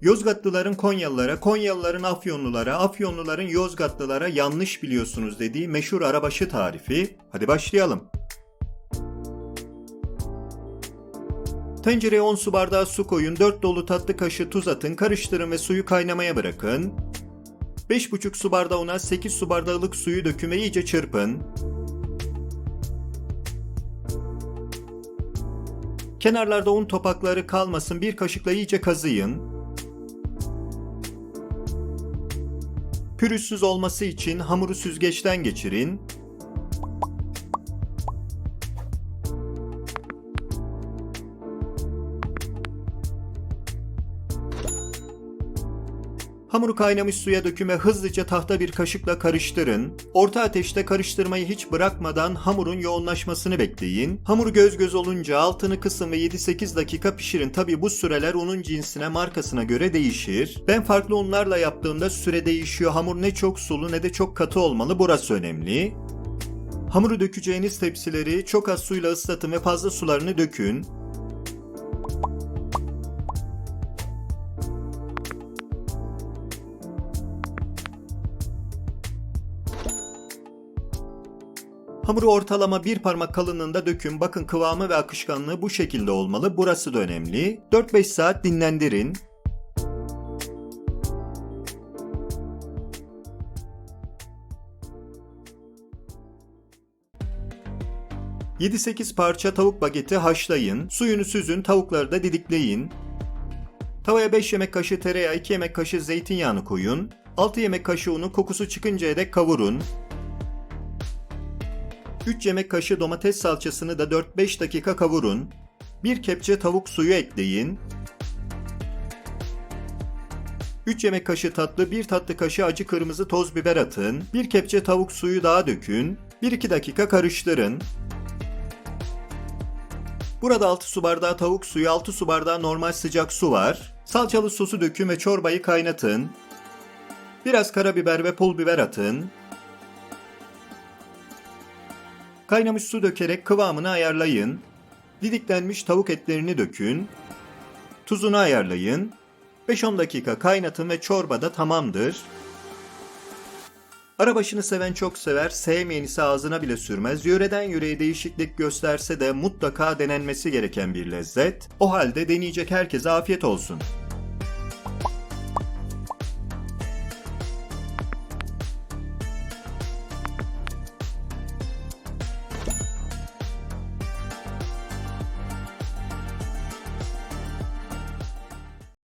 Yozgatlıların Konyalılara, Konyalıların Afyonlulara, Afyonluların Yozgatlılara yanlış biliyorsunuz dediği meşhur arabaşı tarifi. Hadi başlayalım. Tencereye 10 su bardağı su koyun, 4 dolu tatlı kaşığı tuz atın, karıştırın ve suyu kaynamaya bırakın. 5,5 su bardağı una 8 su bardağı ılık suyu dökün ve iyice çırpın. Kenarlarda un topakları kalmasın bir kaşıkla iyice kazıyın. Pürüzsüz olması için hamuru süzgeçten geçirin. Hamuru kaynamış suya dökün ve hızlıca tahta bir kaşıkla karıştırın. Orta ateşte karıştırmayı hiç bırakmadan hamurun yoğunlaşmasını bekleyin. Hamur göz göz olunca altını kısın ve 7-8 dakika pişirin. Tabi bu süreler unun cinsine markasına göre değişir. Ben farklı unlarla yaptığımda süre değişiyor. Hamur ne çok sulu ne de çok katı olmalı. Burası önemli. Hamuru dökeceğiniz tepsileri çok az suyla ıslatın ve fazla sularını dökün. Hamuru ortalama bir parmak kalınlığında dökün. Bakın kıvamı ve akışkanlığı bu şekilde olmalı. Burası da önemli. 4-5 saat dinlendirin. ...7-8 parça tavuk bageti haşlayın. Suyunu süzün, tavukları da didikleyin. Tavaya 5 yemek kaşığı tereyağı, 2 yemek kaşığı zeytinyağını koyun. 6 yemek kaşığı unu kokusu çıkıncaya dek kavurun. 3 yemek kaşığı domates salçasını da 4-5 dakika kavurun. 1 kepçe tavuk suyu ekleyin. 3 yemek kaşığı tatlı, 1 tatlı kaşığı acı kırmızı toz biber atın. 1 kepçe tavuk suyu daha dökün. 1-2 dakika karıştırın. Burada 6 su bardağı tavuk suyu, 6 su bardağı normal sıcak su var. Salçalı sosu dökün ve çorbayı kaynatın. Biraz karabiber ve pul biber atın. Kaynamış su dökerek kıvamını ayarlayın. Didiklenmiş tavuk etlerini dökün. Tuzunu ayarlayın. 5-10 dakika kaynatın ve çorba da tamamdır. Arabaşını seven çok sever, sevmeyen ise ağzına bile sürmez. Yöreden yöreye değişiklik gösterse de mutlaka denenmesi gereken bir lezzet. O halde deneyecek herkese afiyet olsun.